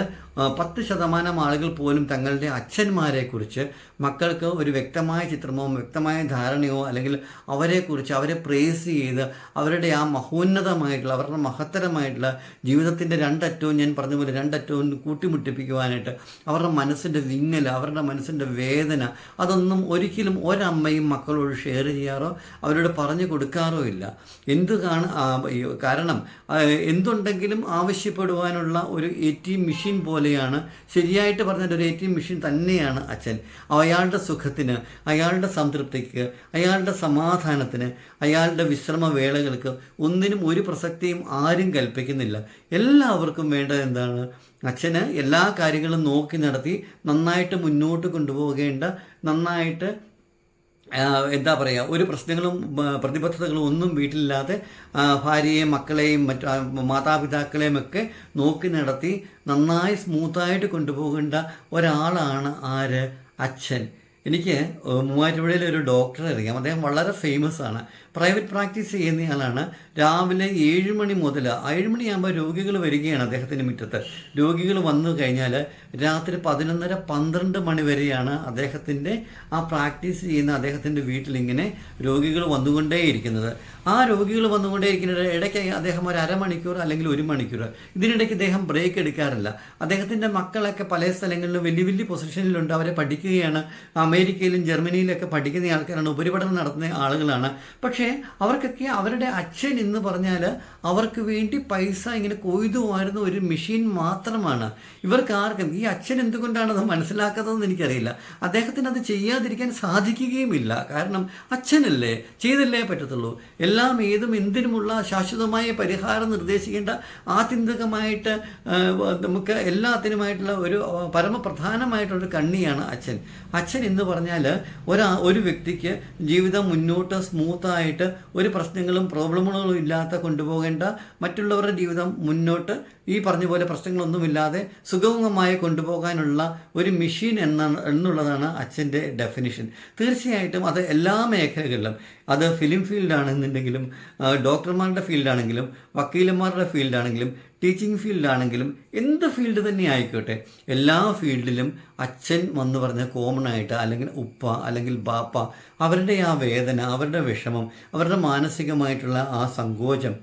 പത്ത് ശതമാനം ആളുകൾ പോലും തങ്ങളുടെ അച്ഛന്മാരെക്കുറിച്ച് മക്കൾക്ക് ഒരു വ്യക്തമായ ചിത്രമോ വ്യക്തമായ ധാരണയോ അല്ലെങ്കിൽ അവരെക്കുറിച്ച് അവരെ പ്രേസ് ചെയ്ത് അവരുടെ ആ മഹോന്നതമായിട്ടുള്ള അവരുടെ മഹത്തരമായിട്ടുള്ള ജീവിതത്തിന്റെ രണ്ടറ്റവും ഞാൻ പറഞ്ഞ പോലെ രണ്ടറ്റവും കൂട്ടിമുട്ടിപ്പിക്കുവാനായിട്ട് അവരുടെ മനസ്സിന്റെ വിങ്ങൽ അവരുടെ മനസ്സിന്റെ വേദന അതൊന്നും ഒരിക്കലും ഒരമ്മയും മക്കളോട് ഷെയർ ചെയ്യാറോ അവരോട് പറഞ്ഞു കൊടുക്കാറോ ഇല്ല. എന്ത് കാരണം എന്തുണ്ടെങ്കിലും ആവശ്യപ്പെടുവാനുള്ള ഒരു എ ടി എം മെഷീൻ പോലെയാണ് ശരിയായിട്ട് പറഞ്ഞാൽ ഒരു എ ടി എം മെഷീൻ തന്നെയാണ് അച്ഛൻ. അയാളുടെ സുഖത്തിന് അയാളുടെ സംതൃപ്തിക്ക് അയാളുടെ സമാധാനത്തിന് അയാളുടെ വിശ്രമവേളകൾക്ക് ഒന്നിനും ഒരു പ്രസക്തിയും ആരും കൽപ്പിക്കുന്നില്ല. എല്ലാവർക്കും വേണ്ടത് എന്താണ്? അച്ഛന് എല്ലാ കാര്യങ്ങളും നോക്കി നടത്തി നന്നായിട്ട് മുന്നോട്ട് കൊണ്ടുപോകേണ്ട നന്നായിട്ട് എന്താ പറയുക ഒരു പ്രശ്നങ്ങളും പ്രതിബദ്ധതകളും ഒന്നും വീട്ടിലില്ലാതെ ഭാര്യയെയും മക്കളെയും മറ്റു മാതാപിതാക്കളെയും ഒക്കെ നോക്കി നടത്തി നന്നായി സ്മൂത്തായിട്ട് കൊണ്ടുപോകേണ്ട ഒരാളാണ് ആര്? അച്ഛൻ. എനിക്ക് മൂവാറ്റുപുഴയിലെ ഒരു ഡോക്ടറെ അറിയാം. അദ്ദേഹം വളരെ ഫേമസ് ആണ്. പ്രൈവറ്റ് പ്രാക്ടീസ് ചെയ്യുന്നയാളാണ് രാവിലെ ഏഴ് മണി മുതൽ ഏഴ് മണിയാകുമ്പോൾ രോഗികൾ വരികയാണ് അദ്ദേഹത്തിന്റെ മുറ്റത്ത്. രോഗികൾ വന്നു കഴിഞ്ഞാൽ രാത്രി പതിനൊന്നര പന്ത്രണ്ട് മണി വരെയാണ് അദ്ദേഹത്തിന്റെ ആ പ്രാക്ടീസ് ചെയ്യുന്ന അദ്ദേഹത്തിന്റെ വീട്ടിലിങ്ങനെ രോഗികൾ വന്നുകൊണ്ടേയിരിക്കുന്നത്. ആ രോഗികൾ വന്നുകൊണ്ടേയിരിക്കുന്നത് ഇടയ്ക്ക് അദ്ദേഹം ഒരു അരമണിക്കൂർ അല്ലെങ്കിൽ ഒരു മണിക്കൂർ ഇതിനിടയ്ക്ക് ഇദ്ദേഹം ബ്രേക്ക് എടുക്കാറില്ല. അദ്ദേഹത്തിന്റെ മക്കളൊക്കെ പല സ്ഥലങ്ങളിലും വലിയ വലിയ പൊസിഷനിലുണ്ട്. അവരെ പഠിക്കുകയാണ്. അമേരിക്കയിലും ജർമ്മനിയിലൊക്കെ പഠിക്കുന്ന ആൾക്കാരാണ്. ഉപരിപഠനം നടത്തുന്ന ആളുകളാണ്. പക്ഷേ അവർക്കൊക്കെ അവരുടെ അച്ഛൻ എന്ന് പറഞ്ഞാൽ അവർക്ക് വേണ്ടി പൈസ ഇങ്ങനെ കൊയ്തു മാറുന്ന ഒരു മെഷീൻ മാത്രമാണ്. ഇവർക്ക് ആർക്കും ഈ അച്ഛൻ എന്തുകൊണ്ടാണ് അത് മനസ്സിലാക്കാത്തതെന്ന് എനിക്കറിയില്ല. അദ്ദേഹത്തിന് അത് ചെയ്യാതിരിക്കാൻ സാധിക്കുകയുമില്ല. കാരണം അച്ഛനല്ലേ ചെയ്തല്ലേ പറ്റത്തുള്ളൂ. എല്ലാം ഏതും എന്തിനുമുള്ള ശാശ്വതമായ പരിഹാരം നിർദ്ദേശിക്കേണ്ട ആത്യന്തികമായിട്ട് നമുക്ക് എല്ലാത്തിനുമായിട്ടുള്ള ഒരു പരമപ്രധാനമായിട്ടുള്ള പരമപ്രധാനമായിട്ടുള്ളൊരു കണ്ണിയാണ് അച്ഛൻ. അച്ഛൻ എന്ന് പറഞ്ഞാൽ ഒരാ ഒരു വ്യക്തിക്ക് ജീവിതം മുന്നോട്ട് സ്മൂത്തായിട്ട് ഒരു പ്രശ്നങ്ങളും പ്രോബ്ലമുകളും ഇല്ലാത്ത കൊണ്ടുപോകേണ്ട മറ്റുള്ളവരുടെ ജീവിതം മുന്നോട്ട് ഈ പറഞ്ഞ പോലെ പ്രശ്നങ്ങളൊന്നുമില്ലാതെ സുഗമമായി കൊണ്ടുപോകാനുള്ള ഒരു മെഷീൻ എന്ന എന്നുള്ളതാണ് അച്ഛന്റെ ഡെഫിനിഷൻ തീർച്ചയായിട്ടും അത് എല്ലാ മേഖലകളിലും അത് ഫിലിം ഫീൽഡാണെന്നുണ്ടെങ്കിലും ഡോക്ടർമാരുടെ ഫീൽഡാണെങ്കിലും വക്കീലന്മാരുടെ ഫീൽഡാണെങ്കിലും ടീച്ചിങ് ഫീൽഡാണെങ്കിലും എന്ത് ഫീൽഡ് തന്നെ ആയിക്കോട്ടെ എല്ലാ ഫീൽഡിലും അച്ഛൻ വന്ന് പറഞ്ഞ കോമൺ ആയിട്ട് അല്ലെങ്കിൽ ഉപ്പ അല്ലെങ്കിൽ ബാപ്പ അവരുടെ ആ വേദന അവരുടെ വിഷമം അവരുടെ മാനസികമായിട്ടുള്ള ആ സങ്കോചം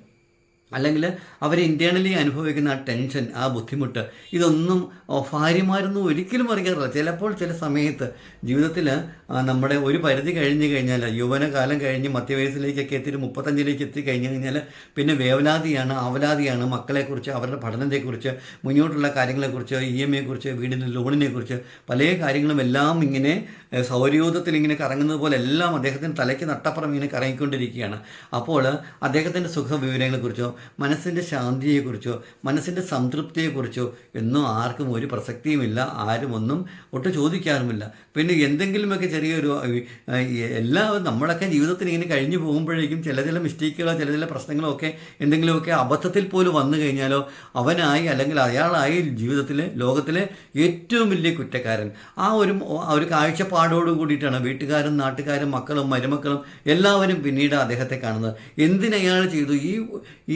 അല്ലെങ്കിൽ അവർ ഇന്റേർണലി അനുഭവിക്കുന്ന ആ ടെൻഷൻ ആ ബുദ്ധിമുട്ട് ഇതൊന്നും ഭാര്യമാരൊന്നും ഒരിക്കലും അറിയാറില്ല ചിലപ്പോൾ ചില സമയത്ത് ജീവിതത്തിൽ നമ്മുടെ ഒരു പരിധി കഴിഞ്ഞു കഴിഞ്ഞാൽ യൗവനകാലം കഴിഞ്ഞ് മധ്യവയസ്സിലേക്കൊക്കെ എത്തി മുപ്പത്തഞ്ചിലേക്ക് എത്തി കഴിഞ്ഞു കഴിഞ്ഞാൽ പിന്നെ വേവലാതിയാണ് അവലാതിയാണ് മക്കളെക്കുറിച്ച് അവരുടെ പഠനത്തെക്കുറിച്ച് മുന്നോട്ടുള്ള കാര്യങ്ങളെക്കുറിച്ച് ഇ എം എക്കുറിച്ച് വീടിന്റെ ലോണിനെക്കുറിച്ച് പല കാര്യങ്ങളും എല്ലാം ഇങ്ങനെ സൗരയൂഥത്തിൽ ഇങ്ങനെ കറങ്ങുന്നത് പോലെ എല്ലാം അദ്ദേഹത്തിന് തലയ്ക്ക് നട്ടപ്പുറം ഇങ്ങനെ കറങ്ങിക്കൊണ്ടിരിക്കുകയാണ്. അപ്പോൾ അദ്ദേഹത്തിന്റെ സുഖവിവരങ്ങളെക്കുറിച്ചോ മനസ്സിന്റെ ശാന്തിയെക്കുറിച്ചോ മനസ്സിന്റെ സംതൃപ്തിയെക്കുറിച്ചോ എന്നും ആർക്കും ഒരു പ്രസക്തിയുമില്ല ആരും ഒന്നും ഒട്ട് ചോദിക്കാറുമില്ല പിന്നെ എന്തെങ്കിലുമൊക്കെ ചെറിയൊരു എല്ലാ നമ്മളൊക്കെ ജീവിതത്തിൽ ഇങ്ങനെ കഴിഞ്ഞു പോകുമ്പോഴേക്കും ചില ചില മിസ്റ്റേക്കുകളോ ചില ചില പ്രശ്നങ്ങളോ ഒക്കെ എന്തെങ്കിലുമൊക്കെ അബദ്ധത്തിൽ പോലും വന്നു കഴിഞ്ഞാലോ അവനായി അല്ലെങ്കിൽ അയാളായി ജീവിതത്തിലെ ലോകത്തിലെ ഏറ്റവും വലിയ കുറ്റക്കാരൻ. ആ ഒരു ആ ഒരു കാഴ്ചപ്പാടോട് കൂടിയിട്ടാണ് വീട്ടുകാരും നാട്ടുകാരും മക്കളും മരുമക്കളും എല്ലാവരും പിന്നീട് അദ്ദേഹത്തെ കാണുന്നത്. എന്തിനയാൾ ചെയ്തു? ഈ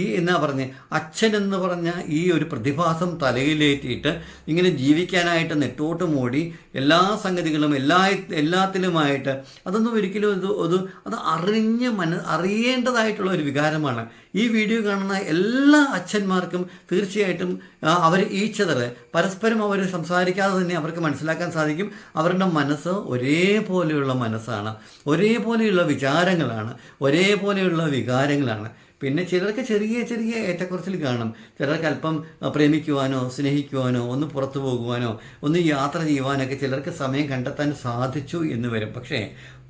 ഈ എന്നാ പറഞ്ഞ് അച്ഛൻ എന്ന് പറഞ്ഞ ഈ ഒരു പ്രതിഭാസം തലയിലേറ്റിയിട്ട് ഇങ്ങനെ ജീവിക്കാനായിട്ട് നെട്ടോട്ട് മൂടി എല്ലാ സംഗതികളും എല്ലാ എല്ലാത്തിലുമായിട്ട് അതൊന്നും ഒരിക്കലും ഇത് അത് അത് അറിഞ്ഞ് മന അറിയേണ്ടതായിട്ടുള്ള ഒരു വികാരമാണ്. ഈ വീഡിയോ കാണുന്ന എല്ലാ അച്ഛന്മാർക്കും തീർച്ചയായിട്ടും അവർ ഈച്ചതറ്. പരസ്പരം അവർ സംസാരിക്കാതെ തന്നെ അവർക്ക് മനസ്സിലാക്കാൻ സാധിക്കും. അവരുടെ മനസ്സ് ഒരേപോലെയുള്ള മനസ്സാണ്. ഒരേപോലെയുള്ള വിചാരങ്ങളാണ്. ഒരേപോലെയുള്ള വികാരങ്ങളാണ്. പിന്നെ ചിലർക്ക് ചെറിയ ചെറിയ ഏറ്റക്കുറച്ചിൽ കാണും. ചിലർക്ക് അല്പം പ്രേമിക്കുവാനോ സ്നേഹിക്കുവാനോ ഒന്ന് പുറത്തു പോകുവാനോ ഒന്ന് യാത്ര ചെയ്യുവാനൊക്കെ ചിലർക്ക് സമയം കണ്ടെത്താൻ സാധിച്ചു എന്ന് വരും. പക്ഷേ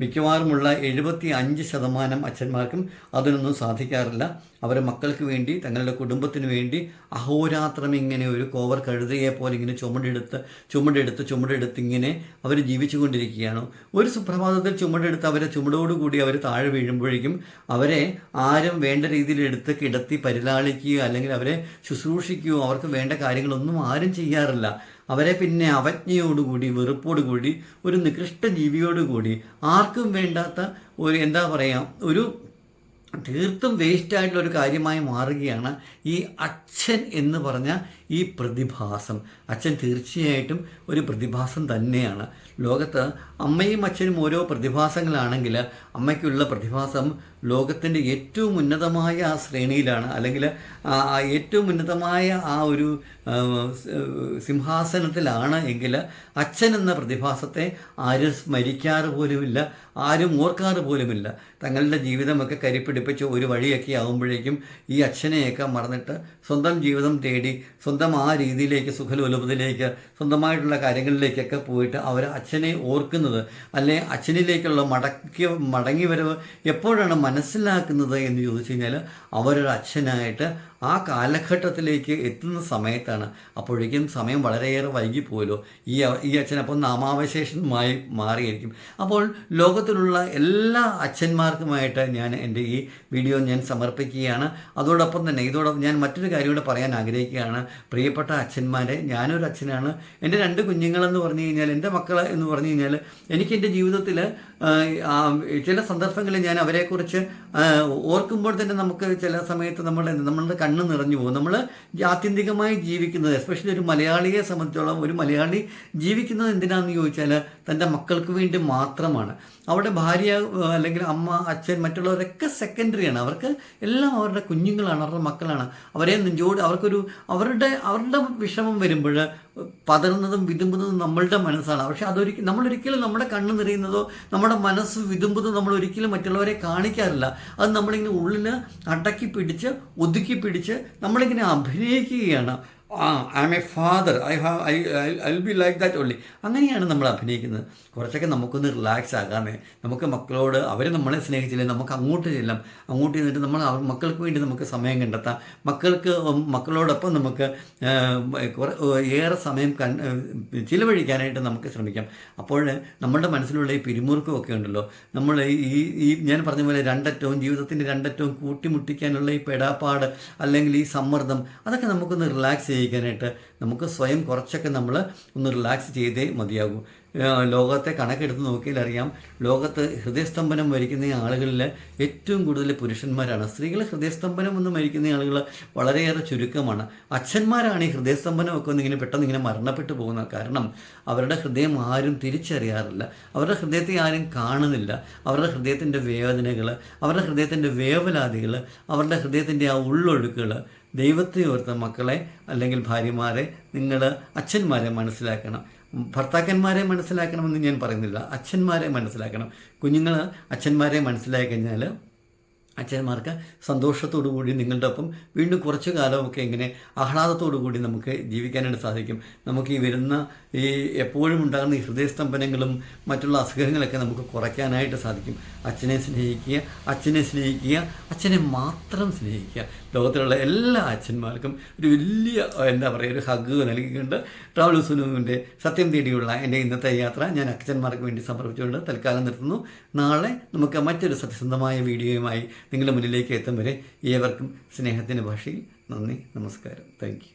മിക്കവാറുമുള്ള എഴുപത്തി അഞ്ച് ശതമാനം അച്ഛന്മാർക്കും അതിനൊന്നും സാധിക്കാറില്ല. അവരെ മക്കൾക്ക് വേണ്ടി തങ്ങളുടെ കുടുംബത്തിന് വേണ്ടി അഹോരാത്രം ഇങ്ങനെ ഒരു കോവർ കഴുതയെ പോലെ ഇങ്ങനെ ചുമടെടുത്ത് ചുമടെടുത്ത് ചുമടെടുത്ത് ഇങ്ങനെ അവർ ജീവിച്ചുകൊണ്ടിരിക്കുകയാണ്. ഒരു സുപ്രഭാതത്തിൽ ചുമടെടുത്ത് അവരെ ചുമടോടുകൂടി അവർ താഴെ വീഴുമ്പോഴേക്കും അവരെ ആരും വേണ്ട രീതിയിൽ എടുത്ത് കിടത്തി പരിലാളിക്കുകയോ അല്ലെങ്കിൽ അവരെ ശുശ്രൂഷിക്കുകയോ അവർക്ക് വേണ്ട കാര്യങ്ങളൊന്നും ആരും ചെയ്യാറില്ല. അവരെ പിന്നെ അവജ്ഞയോടുകൂടി വെറുപ്പോടുകൂടി ഒരു നികൃഷ്ട ജീവിയോടുകൂടി ആർക്കും വേണ്ടാത്ത ഒരു എന്താ പറയുക ഒരു തീർത്തും വേസ്റ്റായിട്ടുള്ള ഒരു കാര്യമായി മാറുകയാണ് ഈ അച്ഛൻ എന്ന് പറഞ്ഞ ഈ പ്രതിഭാസം. അച്ഛൻ തീർച്ചയായിട്ടും ഒരു പ്രതിഭാസം തന്നെയാണ്. ലോകത്ത് അമ്മയും അച്ഛനും ഓരോ പ്രതിഭാസങ്ങളാണെങ്കിൽ അമ്മയ്ക്കുള്ള പ്രതിഭാസം ലോകത്തിന്റെ ഏറ്റവും ഉന്നതമായ ആ ശ്രേണിയിലാണ്. അല്ലെങ്കിൽ ഏറ്റവും ഉന്നതമായ ആ ഒരു സിംഹാസനത്തിലാണ് എങ്കിൽ അച്ഛൻ എന്ന പ്രതിഭാസത്തെ ആരും സ്മരിക്കാറ് പോലുമില്ല ആരും ഓർക്കാറ് പോലുമില്ല. തങ്ങളുടെ ജീവിതമൊക്കെ കരിപ്പിടിപ്പിച്ച് ഒരു വഴിയൊക്കെ ആകുമ്പോഴേക്കും ഈ അച്ഛനെയൊക്കെ മറന്നിട്ട് സ്വന്തം ജീവിതം തേടി സ്വന്തം ആ രീതിയിലേക്ക് സുഖലോലഭത്തിലേക്ക് സ്വന്തമായിട്ടുള്ള കാര്യങ്ങളിലേക്കൊക്കെ പോയിട്ട് അവർ അച്ഛനെ ഓർക്കുന്നത് അല്ലെ അച്ഛനിലേക്കുള്ള മടക്കി മടങ്ങി വരവ് എപ്പോഴാണ് മനസ്സിലാക്കുന്നത് എന്ന് ചോദിച്ചു കഴിഞ്ഞാൽ അവരൊരു അച്ഛനായിട്ട് ആ കാലഘട്ടത്തിലേക്ക് എത്തുന്ന സമയത്താണ് അപ്പോഴേക്കും സമയം വളരെയേറെ വൈകിപ്പോയല്ലോ. ഈ ഈ അച്ഛൻ അപ്പോൾ നാമാവശേഷമായി മാറിയിരിക്കും. അപ്പോൾ ലോകത്തിലുള്ള എല്ലാ അച്ഛന്മാർക്കുമായിട്ട് ഞാൻ എന്റെ ഈ വീഡിയോ ഞാൻ സമർപ്പിക്കുകയാണ്. അതോടൊപ്പം തന്നെ ഇതോടൊപ്പം ഞാൻ മറ്റൊരു കാര്യം കൂടെ പറയാൻ ആഗ്രഹിക്കുകയാണ്. പ്രിയപ്പെട്ട അച്ഛന്മാരെ ഞാനൊരു അച്ഛനാണ്. എന്റെ രണ്ട് കുഞ്ഞുങ്ങളെന്ന് പറഞ്ഞു കഴിഞ്ഞാൽ എന്റെ മക്കൾ എന്ന് പറഞ്ഞു കഴിഞ്ഞാൽ എനിക്ക് എന്റെ ജീവിതത്തിൽ ചില സന്ദർഭങ്ങളിൽ ഞാൻ അവരെക്കുറിച്ച് ഓർക്കുമ്പോൾ തന്നെ നമുക്ക് ചില സമയത്ത് നമ്മുടെ നമ്മളുടെ കണ്ണ് നിറഞ്ഞു പോകും. നമ്മൾ ആത്യന്തികമായി ജീവിക്കുന്നത് എസ്പെഷ്യലി ഒരു മലയാളിയെ സംബന്ധിച്ചോളം ഒരു മലയാളി ജീവിക്കുന്നത് എന്തിനാണെന്ന് ചോദിച്ചാൽ തന്റെ മക്കൾക്ക് വേണ്ടി മാത്രമാണ്. അവിടെ ഭാര്യ അല്ലെങ്കിൽ അമ്മ അച്ഛൻ മറ്റുള്ളവരൊക്കെ സെക്കൻഡറിയാണ് അവർക്ക് എല്ലാം അവരുടെ കുഞ്ഞുങ്ങളാണ് അവരുടെ മക്കളാണ്. അവരെ നെഞ്ചോട് അവർക്കൊരു അവരുടെ അവരുടെ വിഷമം വരുമ്പോൾ പതറുന്നതും വിതുമ്പുന്നതും നമ്മളുടെ മനസ്സാണ്. പക്ഷെ അതൊരിക്കലും നമ്മളൊരിക്കലും നമ്മുടെ കണ്ണ് നിറയുന്നതോ നമ്മുടെ മനസ്സ് വിതുമ്പുന്നതോ നമ്മൾ ഒരിക്കലും മറ്റുള്ളവരെ കാണിക്കാറില്ല. അത് നമ്മളിങ്ങനെ ഉള്ളിൽ അടക്കി പിടിച്ച് ഒതുക്കി പിടിച്ച് നമ്മളിങ്ങനെ അഭിനയിക്കുകയാണ്. ആ I am a father I have I I will be like that only അങ്ങനെയാണ് നമ്മൾ അഭിനയിക്കുന്നത്. കുറച്ചൊക്കെ നമുക്കൊന്ന് റിലാക്സ് ആകാമേ. നമുക്ക് മക്കളോട് അവർ നമ്മളെ സ്നേഹിച്ചില്ലേ നമുക്ക് അങ്ങോട്ട് ചെല്ലാം. അങ്ങോട്ട് ചെന്നിട്ട് നമ്മൾ അവർ മക്കൾക്ക് വേണ്ടി നമുക്ക് സമയം കണ്ടെത്താം. മക്കൾക്ക് മക്കളോടൊപ്പം നമുക്ക് ഏറെ സമയം കൺ ചിലവഴിക്കാനായിട്ട് നമുക്ക് ശ്രമിക്കാം. അപ്പോൾ നമ്മളുടെ മനസ്സിലുള്ള ഈ പിരിമുറുക്കം ഒക്കെ ഉണ്ടല്ലോ. നമ്മൾ ഈ ഈ ഞാൻ പറഞ്ഞ പോലെ രണ്ടറ്റവും ജീവിതത്തിന്റെ രണ്ടറ്റവും കൂട്ടിമുട്ടിക്കാനുള്ള ഈ പെടാപ്പാട് അല്ലെങ്കിൽ ഈ സമ്മർദ്ദം അതൊക്കെ നമുക്കൊന്ന് റിലാക്സ് ചെയ്യിക്കാനായിട്ട് നമുക്ക് സ്വയം കുറച്ചൊക്കെ നമ്മൾ ഒന്ന് റിലാക്സ് ചെയ്തേ മതിയാകൂ. ലോകത്തെ കണക്കെടുത്ത് നോക്കിയാൽ അറിയാം ലോകത്ത് ഹൃദയസ്തംഭനം മരിക്കുന്ന ആളുകളിൽ ഏറ്റവും കൂടുതൽ പുരുഷന്മാരാണ്. സ്ത്രീകൾ ഹൃദയസ്തംഭനം ഒന്ന് മരിക്കുന്ന ആളുകൾ വളരെയേറെ ചുരുക്കമാണ്. അച്ഛന്മാരാണ് ഈ ഹൃദയസ്തംഭനം ഒക്കെ ഒന്ന് പെട്ടെന്ന് ഇങ്ങനെ മരണപ്പെട്ടു പോകുന്നത്. കാരണം അവരുടെ ഹൃദയം ആരും തിരിച്ചറിയാറില്ല. അവരുടെ ഹൃദയത്തെ ആരും കാണുന്നില്ല. അവരുടെ ഹൃദയത്തിന്റെ വേദനകൾ അവരുടെ ഹൃദയത്തിന്റെ വേവലാതികൾ അവരുടെ ഹൃദയത്തിന്റെ ആ ഉള്ളൊഴുക്കുകൾ ദൈവത്തെ ഓർത്ത മക്കളെ അല്ലെങ്കിൽ ഭാര്യമാരെ നിങ്ങൾ അച്ഛന്മാരെ മനസ്സിലാക്കണം. ഭർത്താക്കന്മാരെ മനസ്സിലാക്കണമെന്ന് ഞാൻ പറയുന്നില്ല. അച്ഛന്മാരെ മനസ്സിലാക്കണം. കുഞ്ഞുങ്ങൾ അച്ഛന്മാരെ മനസ്സിലാക്കി കഴിഞ്ഞാൽ അച്ഛന്മാർക്ക് സന്തോഷത്തോടു കൂടി നിങ്ങളുടെ ഒപ്പം വീണ്ടും കുറച്ച് കാലമൊക്കെ ഇങ്ങനെ ആഹ്ലാദത്തോടു കൂടി നമുക്ക് ജീവിക്കാനായിട്ട് സാധിക്കും. നമുക്ക് ഈ വരുന്ന ഈ എപ്പോഴും ഉണ്ടാകുന്ന ഈ ഹൃദയസ്തംഭനങ്ങളും മറ്റുള്ള അസുഖങ്ങളൊക്കെ നമുക്ക് കുറയ്ക്കാനായിട്ട് സാധിക്കും. അച്ഛനെ സ്നേഹിക്കുക അച്ഛനെ സ്നേഹിക്കുക അച്ഛനെ മാത്രം സ്നേഹിക്കുക. ലോകത്തിലുള്ള എല്ലാ അച്ഛന്മാർക്കും ഒരു വലിയ എന്താ പറയുക ഒരു ഹഗ് നൽകിക്കൊണ്ട് ട്രാവൽ സുനുവിന്റെ സത്യം തേടിയുള്ള എന്റെ ഇന്നത്തെ യാത്ര ഞാൻ അച്ഛന്മാർക്ക് വേണ്ടി സമർപ്പിച്ചുകൊണ്ട് തൽക്കാലം നിർത്തുന്നു. നാളെ നമുക്ക് മറ്റൊരു സത്യസന്ധമായ വീഡിയോയുമായി നിങ്ങളുടെ മുന്നിലേക്ക് എത്തും വരെ ഏവർക്കും സ്നേഹത്തിന്റെ ഭാഷയിൽ നന്ദി നമസ്കാരം. താങ്ക്